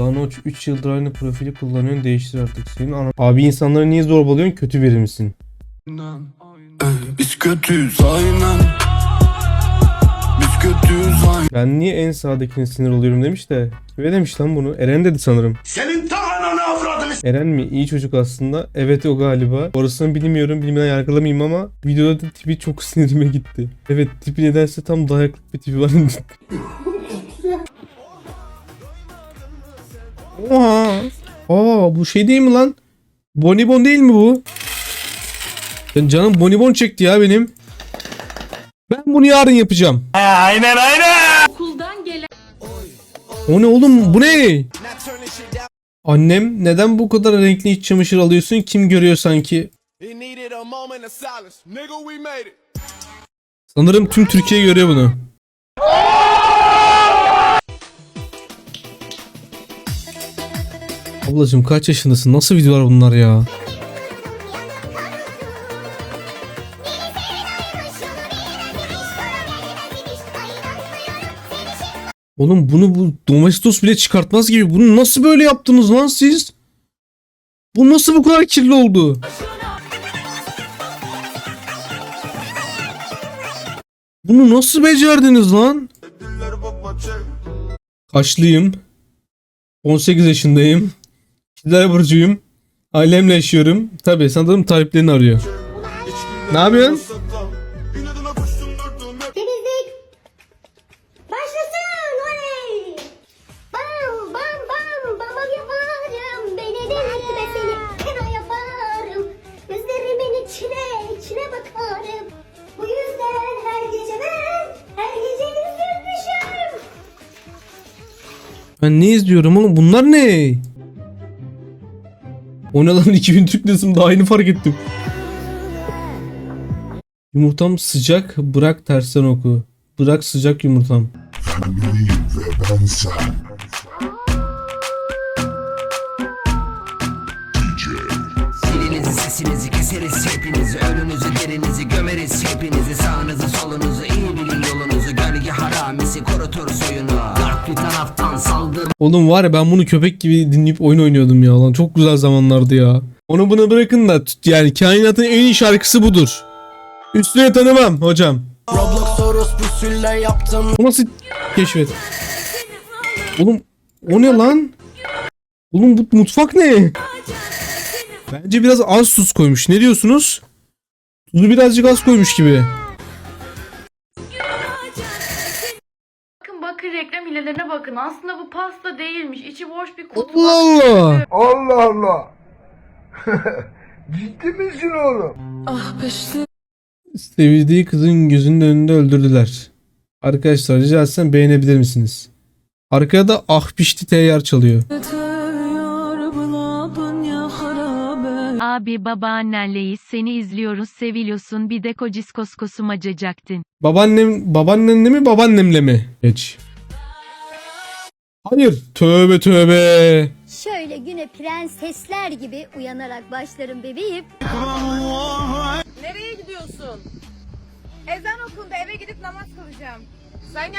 Lan o 3 yıldır aynı profili kullanıyorsun değiştir artık senin ana. Abi insanları niye zorbalıyorsun kötü biri misin? Ey, Biz kötüyüz aynen Biz kötüyüz aynen Ben niye en sağdakine sinir oluyorum demiş de. Ve demiş lan bunu. Eren dedi sanırım. Senin ta ananı avradını Eren mi? İyi çocuk aslında. Evet o galiba. Orasını bilmiyorum. Bilmeden yargılamayayım ama videoda da tipi çok sinirime gitti. Evet tipi nedense tam dayaklık bir tipi var. Oha. Aa bu şey değil mi lan? Bonibon değil mi bu? Ben canım bonibon çekti ya benim. Ben bunu yarın yapacağım. Okuldan gelen O ne oğlum bu ne? Annem neden bu kadar renkli iç çamaşır alıyorsun? Kim görüyor sanki? Sanırım tüm Türkiye görüyor bunu. Ablacım kaç yaşındasın? Nasıl videolar bunlar ya? Oğlum bunu bu Domestos bile çıkartmaz gibi. Bunu nasıl böyle yaptınız lan siz? Bu nasıl bu kadar kirli oldu? Bunu nasıl becerdiniz lan? Kaçlıyım. 18 yaşındayım. İktidar burcuyum. Ailemle yaşıyorum. Tabi sanırım taliplerini arıyor. Ne yapıyorsun? Temizlik. Başlasın. Oley. Bam bam bam bam yaparım. Beni delirtme seni. Fena yaparım. Gözlerimin içine içine bakarım. Bu yüzden her gece ben her gece üzülmüşüm. Ben ne izliyorum oğlum? Bunlar ne? O ne lan 2000 Türk lirası daha yeni fark ettim. Yumurtam sıcak bırak tersten oku. Bırak sıcak yumurtam. Dilinizi sesinizi keseriz hepinizi Önünüzü derinizi gömeriz hepinizi Sağınızı solunuzu iyi bilin yolunuzu Gölge haramisi kurutur soyunu Dört bir taraftan saldır Oğlum var ya ben bunu köpek gibi dinleyip oyun oynuyordum ya lan. Çok güzel zamanlardı ya. Onu buna bırakın da yani kainatın en iyi şarkısı budur. Üstüne tanımam hocam. Roblox orospu yaptım. O nasıl keşfet? Oğlum o ne lan? Oğlum bu mutfak ne? Bence biraz az tuz koymuş. Ne diyorsunuz? Tuzu birazcık az koymuş gibi. Reklam hilelerine bakın. Aslında bu pasta değilmiş. İçi boş bir kutu. Allah Allah. Allah Allah. Ciddi misin oğlum? Sevdiği kızın gözünün önünde öldürdüler. Arkadaşlar rica etsem beğenebilir misiniz? Arkada da ah pişti teyyar çalıyor. Abi babaannenleyiz seni izliyoruz seviliyorsun bir de kocis koskosu macacaktın. Babaannem, babaannenle mi babaannemle mi? Geç. Hayır. Tövbe tövbe. Şöyle güne prensesler gibi uyanarak başlarım bebeğim. Nereye gidiyorsun? Ezan okundu eve gidip namaz kılacağım. Sen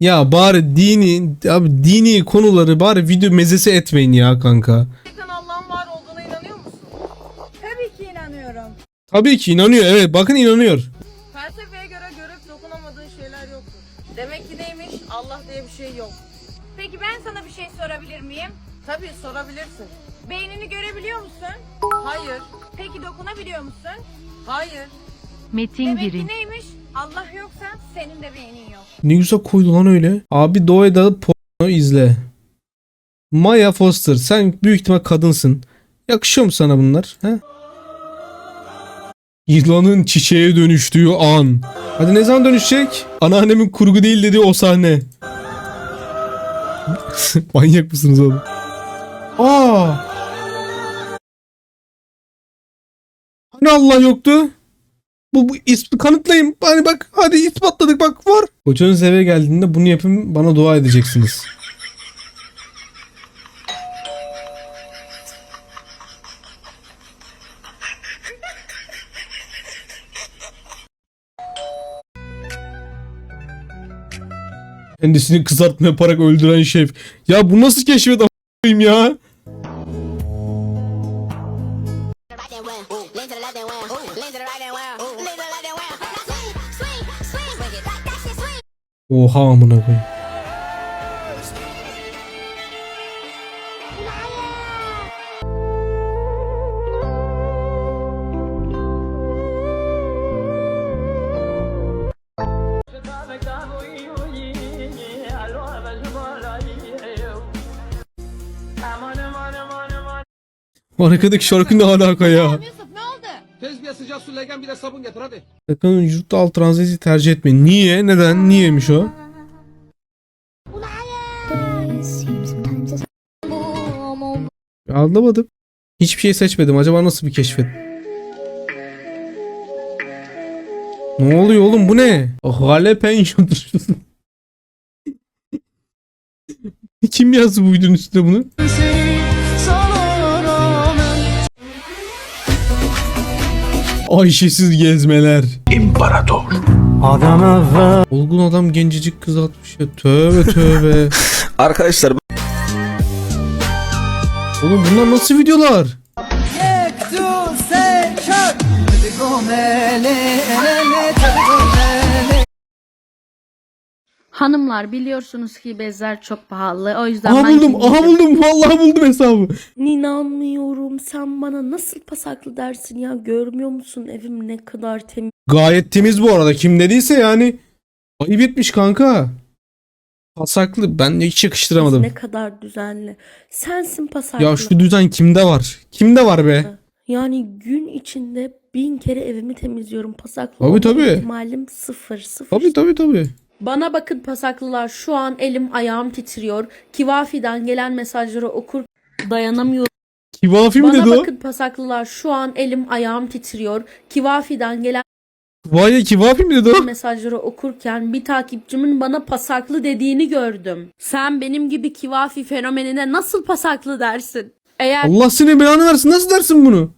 Ya bari dini abi dini konuları bari video mezesi etmeyin ya kanka. gerçekten Allah'ın var olduğuna inanıyor musun? Tabii ki inanıyorum. Tabii ki inanıyor. Evet bakın inanıyor. Şey yok. Peki ben sana bir şey sorabilir miyim? Tabii sorabilirsin. Beynini görebiliyor musun? Hayır. Peki dokunabiliyor musun? Hayır. Metin Demek Girin. ki neymiş? Allah yoksa senin de beynin yok. Ne güzel koydu lan öyle. Abi dalıp porno izle. Maya Foster sen büyük ihtimal kadınsın. Yakışıyor mu sana bunlar? He? Yılanın çiçeğe dönüştüğü an. Hadi ne zaman dönüşecek? Anneannemin kurgu değil dediği o sahne. Manyak mısınız oğlum? Aa! Hani Allah yoktu? Bu, bu ismi kanıtlayın. Hani bak hadi ispatladık bak var. Kocanız eve geldiğinde bunu yapın bana dua edeceksiniz. Kendisini kızartma yaparak öldüren şef. Ya bu nasıl keşfet a**ayım ya? Oha amına koyayım. Arkadaki şarkı ne alaka ya? Yusuf ne oldu? Tez bir sıcak su legen bir de sabun getir hadi. Sakın yurtta alt tranziti tercih etmeyin. Niye? Neden? Niyemiş o? Anlamadım. Hiçbir şey seçmedim. Acaba nasıl bir keşfet? Ne oluyor oğlum bu ne? Jalapeno. Kim yazdı bu videonun üstüne bunu? Ayşesiz gezmeler. İmparator Olgun adam gencecik kız atmış ya. Tövbe tövbe. Arkadaşlar Oğlum bunlar nasıl videolar? Hanımlar biliyorsunuz ki bezler çok pahalı. O yüzden Aha ben buldum, kendim- aha buldum. Vallahi buldum hesabı. İnanmıyorum. Sen bana nasıl pasaklı dersin ya? Görmüyor musun evim ne kadar temiz Gayet temiz bu arada. Kim dediyse yani. Ayıp etmiş kanka. Pasaklı. Ben hiç yakıştıramadım. ne kadar düzenli. Sensin pasaklı. Ya şu düzen kimde var? Kimde var be? Yani gün içinde bin kere evimi temizliyorum. Pasaklı Tabii, olma tabii. ihtimalim sıfır sıfır. Tabii tabii tabii. Bana bakın pasaklılar şu an elim ayağım titriyor. Kivafi'den gelen mesajları okur dayanamıyorum. Kivafi mi Bana dedi o? bakın pasaklılar şu an elim ayağım titriyor. Kivafi'den gelen Vay ya kivafi mi dedi o? mesajları okurken bir takipçimin bana pasaklı dediğini gördüm. Sen benim gibi kivafi fenomenine nasıl pasaklı dersin? Eğer Allah seni belanı versin. Nasıl dersin bunu?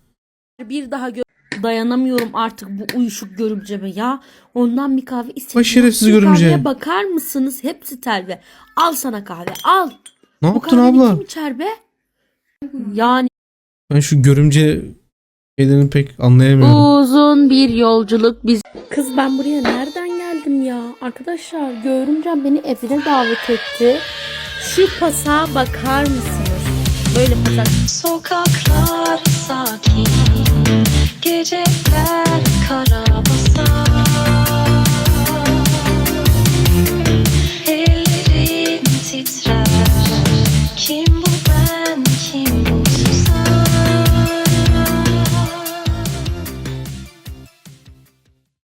bir daha gö- dayanamıyorum artık bu uyuşuk görümceme ya. Ondan bir kahve istedim. Vay şerefsiz görümce. Kahveye bakar mısınız? Hepsi telve. Al sana kahve al. Ne Bu yaptın abla? kim içer be? Yani Ben şu görümce şeylerini pek anlayamıyorum. Uzun bir yolculuk biz kız ben buraya nereden geldim ya? Arkadaşlar görümcem beni evine davet etti. Şu pasa bakar mısınız? Böyle pasak. Sokaklar sakin, Geceler kara